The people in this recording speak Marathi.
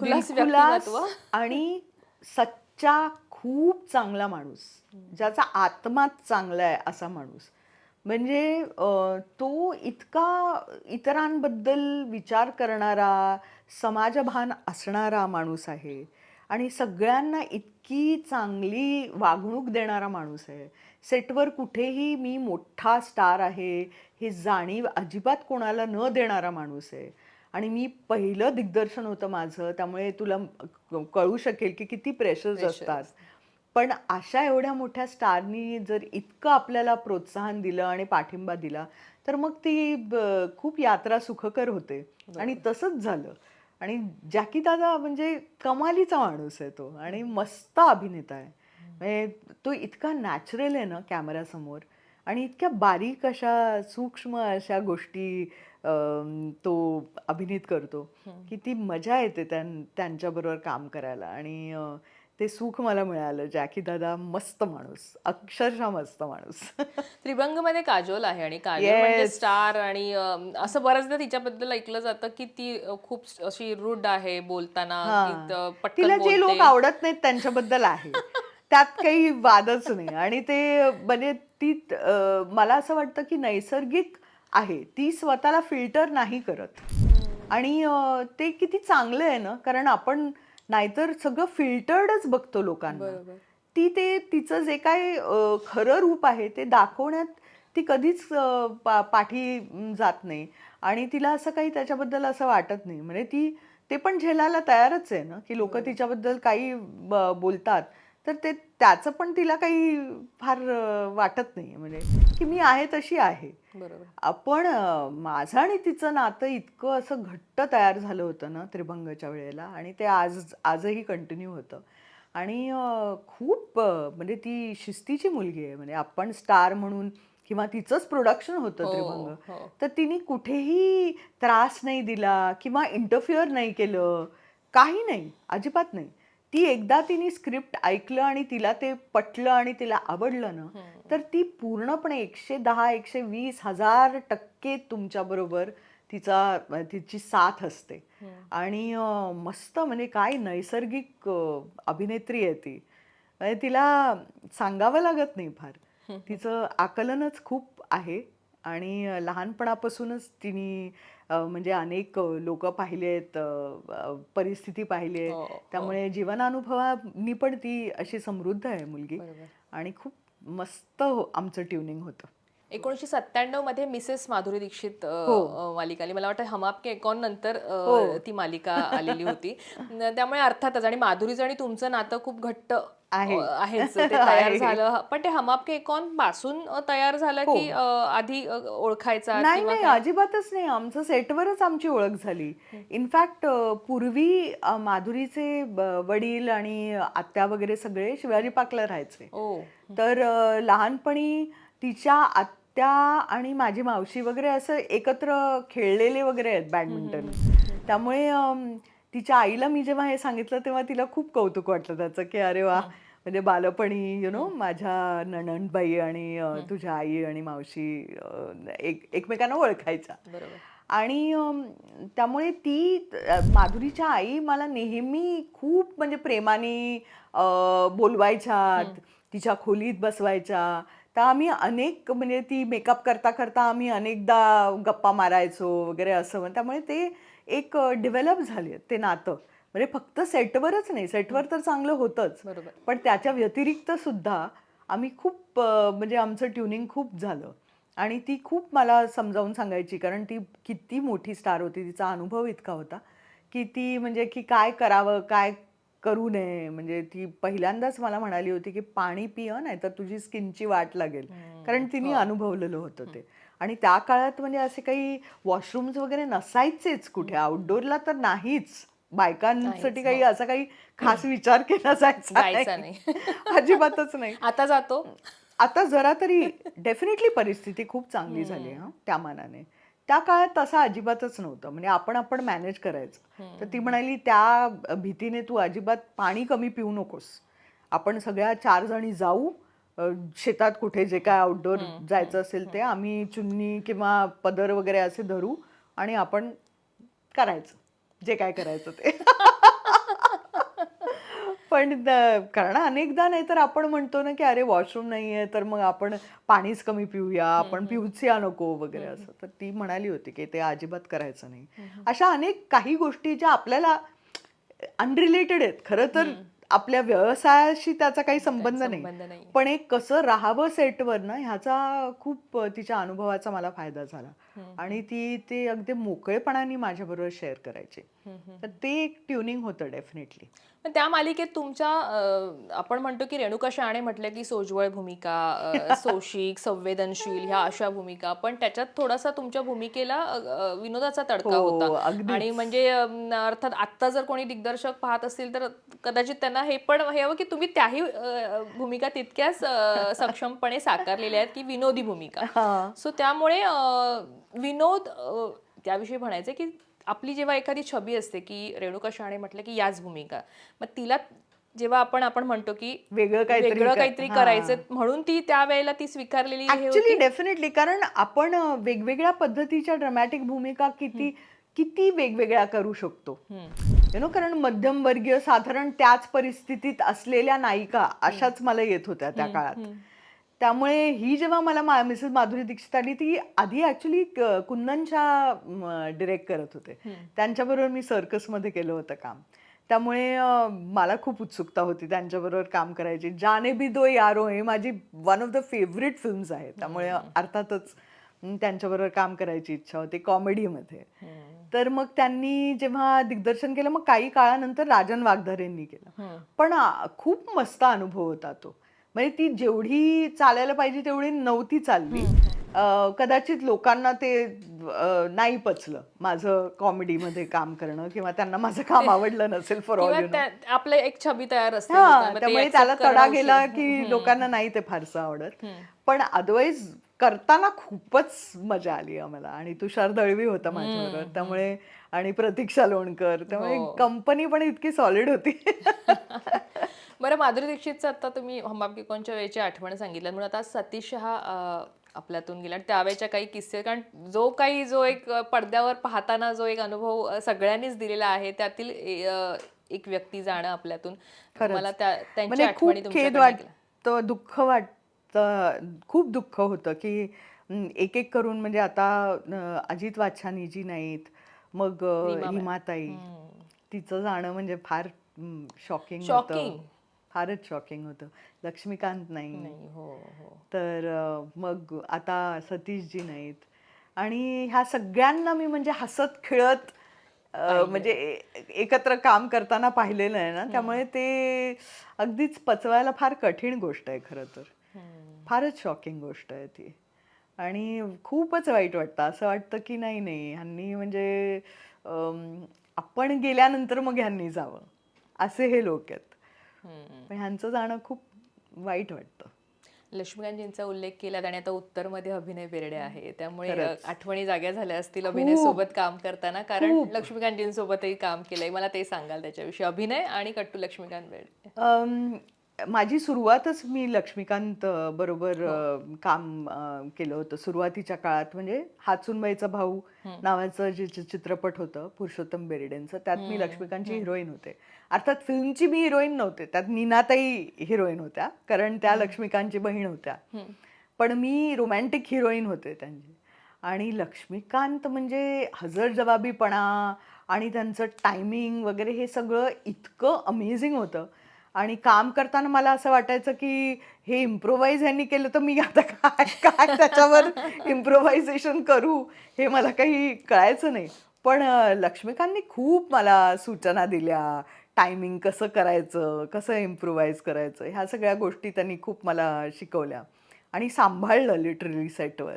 दिलखुलास व्यक्तिमत्व आणि सच्चा खूप चांगला माणूस ज्याचा आत्माच चांगला आहे असा माणूस. म्हणजे तो इतका इतरांबद्दल विचार करणारा समाजभान असणारा माणूस आहे आणि सगळ्यांना इतकी चांगली वागणूक देणारा माणूस आहे. सेटवर कुठेही मी मोठा स्टार आहे हे जाणीव अजिबात कोणाला न देणारा माणूस आहे. आणि मी पहिलं दिग्दर्शन होतं माझं त्यामुळे तुला कळू शकेल की किती प्रेशर्स. असतात. पण अशा एवढ्या मोठ्या स्टारनी जर इतकं आपल्याला प्रोत्साहन दिलं आणि पाठिंबा दिला तर मग ती खूप यात्रा सुखकर होते. आणि तसंच झालं. आणि जॅकी दादा म्हणजे कमालीचा माणूस आहे तो आणि मस्त अभिनेता आहे. म्हणजे तो इतका नॅचरल आहे ना कॅमेऱ्यासमोर आणि इतक्या बारीक अशा सूक्ष्म अशा गोष्टी तो अभिनीत करतो की ती मजा येते त्यां त्यांच्याबरोबर काम करायला. आणि ते सुख मला मिळालं. जॅकी दादा मस्त माणूस. अक्षरशः मस्त माणूस. त्रिभंगमध्ये काजोल आहे आणि काजोल म्हणजे. स्टार आणि असं बऱ्याचदा तिच्याबद्दल ऐकलं जातं की ती खूप अशी रूड आहे बोलताना तिला जे लोक. आवडत नाहीत त्यांच्याबद्दल आहे. त्यात काही वादच नाही. आणि ते म्हणजे ती मला असं वाटतं की नैसर्गिक आहे. ती स्वतःला फिल्टर नाही करत. आणि ते किती चांगलं आहे ना कारण आपण नाहीतर सगळं फिल्टर्डच बघतो लोकांना. ती ते तिचं जे काय खरं रूप आहे ते दाखवण्यात ती कधीच पा पाठी जात नाही. आणि तिला असं काही त्याच्याबद्दल असं वाटत नाही. म्हणजे ती ते पण झेलायला तयारच आहे ना की लोक तिच्याबद्दल काही बोलतात. तर ते त्याचं पण तिला काही फार वाटत नाही म्हणजे की मी आहे तशी आहे. बरोबर. आपण माझं आणि तिचं नातं इतकं असं घट्ट तयार झालं होतं ना त्रिभंगच्या वेळेला आणि ते आज आजही कंटिन्यू होतं. आणि खूप म्हणजे ती शिस्तीची मुलगी आहे. म्हणजे आपण स्टार म्हणून किंवा तिचंच प्रोडक्शन होतं हो, त्रिभंग. हो. तर तिने कुठेही त्रास नाही दिला किंवा इंटरफिअर नाही केलं. काही नाही. अजिबात नाही. ती एकदा तिने स्क्रिप्ट ऐकलं आणि तिला ते पटलं आणि तिला आवडलं ना तर ती पूर्णपणे एकशे दहा एकशे वीस हजार टक्के तुमच्याबरोबर तिचा तिची साथ असते. आणि मस्त म्हणजे काय नैसर्गिक अभिनेत्री आहे ती. म्हणजे तिला सांगावं लागत नाही फार. तिचं आकलनच खूप आहे. आणि लहानपणापासूनच तिने म्हणजे अनेक लोक पाहिले आहेत परिस्थिती पाहिली हो, आहे हो. त्यामुळे जीवनानुभवानी पण ती अशी समृद्ध आहे मुलगी. आणि खूप मस्त हो- आमचं ट्युनिंग होतं एकोणीसशे सत्त्याण्णवमध्ये मिसेस माधुरी दीक्षित हो. मालिका आली मला वाटतं हम आपके कौन नंतर हो. ती मालिका आलेली होती त्यामुळे अर्थातच आणि माधुरीचं आणि तुमचं नातं खूप घट्ट आहे. आहेच ते तयार. झालं. पण ते हम आपके कौनपासून तयार झालं हो. की आधी ओळखायचा नाही नाही? अजिबातच नाही. आमचं सेटवरच आमची ओळख झाली. इनफॅक्ट पूर्वी माधुरीचे वडील आणि आत्या वगैरे सगळे शिवाजी पाकला राहायचे. तर लहानपणी तिच्या आत्या आणि माझी मावशी वगैरे असं एकत्र खेळलेले वगैरे आहेत बॅडमिंटन. त्यामुळे तिच्या आईला मी जेव्हा हे सांगितलं तेव्हा तिला खूप कौतुक वाटलं त्याचं की अरे वा म्हणजे बालपणी यु नो माझ्या नणंदबाई आणि तुझ्या आई आणि मावशी एक एकमेकांना ओळखायच्या. बरोबर. आणि त्यामुळे ती माधुरीच्या आई मला नेहमी खूप म्हणजे प्रेमाने अ, बोलवायच्या तिच्या खोलीत बसवायच्या. तर आम्ही अनेक म्हणजे ती मेकअप करता करता आम्ही अनेकदा गप्पा मारायचो वगैरे असं. त्यामुळे ते एक डेव्हलप झाले ते नातं. म्हणजे फक्त सेटवरच नाही सेटवर तर चांगलं होतंच. बरोबर. पण त्याच्या व्यतिरिक्त सुद्धा आम्ही खूप म्हणजे आमचं ट्युनिंग खूप झालं. आणि ती खूप मला समजावून सांगायची कारण ती किती मोठी स्टार होती तिचा अनुभव इतका होता की ती म्हणजे की काय करावं काय करू नये. म्हणजे ती पहिल्यांदाच मला म्हणाली होती की पाणी पिय नाही तर तुझी स्किनची वाट लागेल. कारण तिने अनुभवलेलं होतं ते. आणि त्या काळात म्हणजे असे काही वॉशरूम्स वगैरे नसायचेच कुठे. आउटडोअरला तर नाहीच. बायकांसाठी काही असा काही खास विचार केला जायचा नाही. अजिबातच नाही. आता जातो. आता जरा तरी डेफिनेटली परिस्थिती खूप चांगली झाली हा त्या मानाने. त्या काळात तसं अजिबातच नव्हतं. म्हणजे आपण आपण मॅनेज करायचं. तर ती म्हणाली त्या भीतीने तू अजिबात पाणी कमी पिऊ नकोस. आपण सगळ्या चार जणी जाऊ शेतात कुठे जे काय आउटडोअर जायचं असेल ते आम्ही चुन्नी किंवा पदर वगैरे असे धरू आणि आपण करायचं. जे काय करायचं ते. पण कारण अनेकदा नाही तर आपण म्हणतो ना की अरे वॉशरूम नाहीये तर मग आपण पाणीच कमी पिऊया आपण पिऊच या नको वगैरे असं. तर ती म्हणाली होती की ते अजिबात करायचं नाही. अशा अनेक काही गोष्टी ज्या आपल्याला अनरिलेटेड आहेत. खरं तर आपल्या व्यवसायाशी त्याचा काही संबंध नाही. पण एक कसं राहावं सेटवर ना ह्याचा खूप तिच्या अनुभवाचा मला फायदा झाला. आणि ती ते अगदी मोकळेपणाने माझ्याबरोबर शेअर करायची. तर ते एक ट्युनिंग होतं डेफिनेटली पण त्या मालिकेत तुमच्या आपण म्हणतो की रेणुका शहाणे म्हटलं की सोज्वळ भूमिका सोशिक संवेदनशील ह्या अशा भूमिका पण त्याच्यात थोडासा तुमच्या भूमिकेला विनोदाचा तडका हो, होता. आणि म्हणजे अर्थात आत्ता जर कोणी दिग्दर्शक पाहत असतील तर कदाचित त्यांना हे पण हे हवं की तुम्ही त्याही भूमिका तितक्याच सक्षमपणे साकारलेल्या आहेत की विनोदी भूमिका. सो त्यामुळे विनोद त्याविषयी म्हणायचं की आपली जेव्हा एखादी छबी असते की रेणुका शहाणे म्हटलं की याच भूमिका मग तिला जेव्हा आपण आपण म्हणतो की वेगळं काहीतरी वेगळं काहीतरी. करायचं म्हणून ती त्यावेळेला ती स्वीकारलेली ऍक्च्युली डेफिनेटली कारण आपण वेगवेगळ्या पद्धतीच्या ड्रामॅटिक भूमिका किती किती वेगवेगळ्या करू शकतो. यु नो कारण मध्यमवर्गीय साधारण त्याच परिस्थितीत असलेल्या नायिका अशाच मला येत होत्या त्या काळात. त्यामुळे ही जेव्हा मला मा मिसेस माधुरी दीक्षित आली ती आधी ऍक्च्युली कुंदनच्या डिरेक्ट करत होते. त्यांच्याबरोबर मी सर्कसमध्ये केलं होतं काम. त्यामुळे मला खूप उत्सुकता होती त्यांच्याबरोबर काम करायची. जाने भी दो यारो हे माझी one of the favourite films आहे त्यामुळे अर्थातच त्यांच्याबरोबर काम करायची इच्छा होती कॉमेडीमध्ये तर मग त्यांनी जेव्हा दिग्दर्शन केलं मग काही काळानंतर राजन वाघधारेंनी केलं. पण खूप मस्त अनुभव होता तो. म्हणजे ती जेवढी चालायला पाहिजे तेवढी नव्हती चालली. कदाचित लोकांना ते नाही पचलं माझं कॉमेडीमध्ये काम करणं किंवा त्यांना माझं काम आवडलं नसेल फॉर ऑल आपलं एक छबी तयार असते हा त्यामुळे त्याला तडा. गेला की लोकांना नाही ते फारसं आवडत. पण अदरवाईज करताना खूपच मजा आली आम्हाला आणि तुषार दळवी होता माझ्याबरोबर. त्यामुळे आणि प्रतीक्षा लोणकर. त्यामुळे हो. कंपनी पण इतकी सॉलिड होती. बरं माधुरी दीक्षितचं आता तुम्ही हमाबकी कोणच्या वेळेची आठवण सांगितलं. म्हणून आता सतीश हा आपल्यातून गेला. आणि त्यावेळेच्या काही किस्से कारण जो काही जो एक पडद्यावर पाहताना जो एक अनुभव सगळ्यांनीच दिलेला आहे त्यातील एक व्यक्ती जाणं आपल्यातून. मला म्हणजे आठवणी वाटतं दुःख वाटतं खूप दुःख होतं की एक एक करून म्हणजे आता अजित वाछानी जी नाहीत मग. रीमाताई. तिचं जाणं म्हणजे फार शॉकिंग Shocking. फारच शॉकिंग होतं. लक्ष्मीकांत नाही. नाही हो हो. तर मग आता सतीशजी नाहीत. आणि ह्या सगळ्यांना मी म्हणजे हसत खेळत म्हणजे एकत्र काम करताना पाहिलेलं आहे ना त्यामुळे ते अगदीच पचवायला फार कठीण गोष्ट आहे खरं तर. फारच शॉकिंग गोष्ट आहे ती. आणि खूपच वाईट वाटतं. असं वाटतं की नाही नाही ह्यांनी म्हणजे आपण गेल्यानंतर मग ह्यांनी जावं. असे हे लोक आहेत. पण ह्यांचं जाणं खूप वाईट वाटतं. लक्ष्मीकांतजींचा उल्लेख केला आणि आता उत्तरमध्ये अभिनय बेर्डे आहे. त्यामुळे आठवणी जाग्या झाल्या असतील अभिनय सोबत काम करताना. कारण लक्ष्मीकांतजींसोबतही काम केलंय. मला ते सांगाल त्याच्याविषयी. अभिनय आणि कट्टू लक्ष्मीकांत बेर्डे. माझी सुरुवातच मी लक्ष्मीकांत बरोबर अ, काम अ, केलं होतं सुरुवातीच्या काळात. म्हणजे हातसूनबाईचा भाऊ नावाचं जे चित्रपट होतं पुरुषोत्तम बेर्डेंचं त्यात मी लक्ष्मीकांतची हिरोईन होते. अर्थात फिल्मची मी हिरोईन नव्हते त्यात नीनाताई हिरोईन होत्या कारण त्या लक्ष्मीकांतची बहीण होत्या. पण मी रोमॅन्टिक हिरोईन होते त्यांची. आणि लक्ष्मीकांत म्हणजे हजरजबाबीपणा आणि त्यांचं टायमिंग वगैरे हे सगळं इतकं अमेझिंग होतं. आणि काम करताना मला असं वाटायचं की हे इम्प्रोवाइज ह्यांनी केलं तर मी आता काय काय त्याच्यावर इम्प्रोव्हायझेशन करू? हे मला काही कळायचं नाही. पण लक्ष्मीकांतनी खूप मला सूचना दिल्या. टायमिंग कसं करायचं कसं इम्प्रोवाइज करायचं ह्या सगळ्या गोष्टी त्यांनी खूप मला शिकवल्या. आणि सांभाळलं लिटरली सेटवर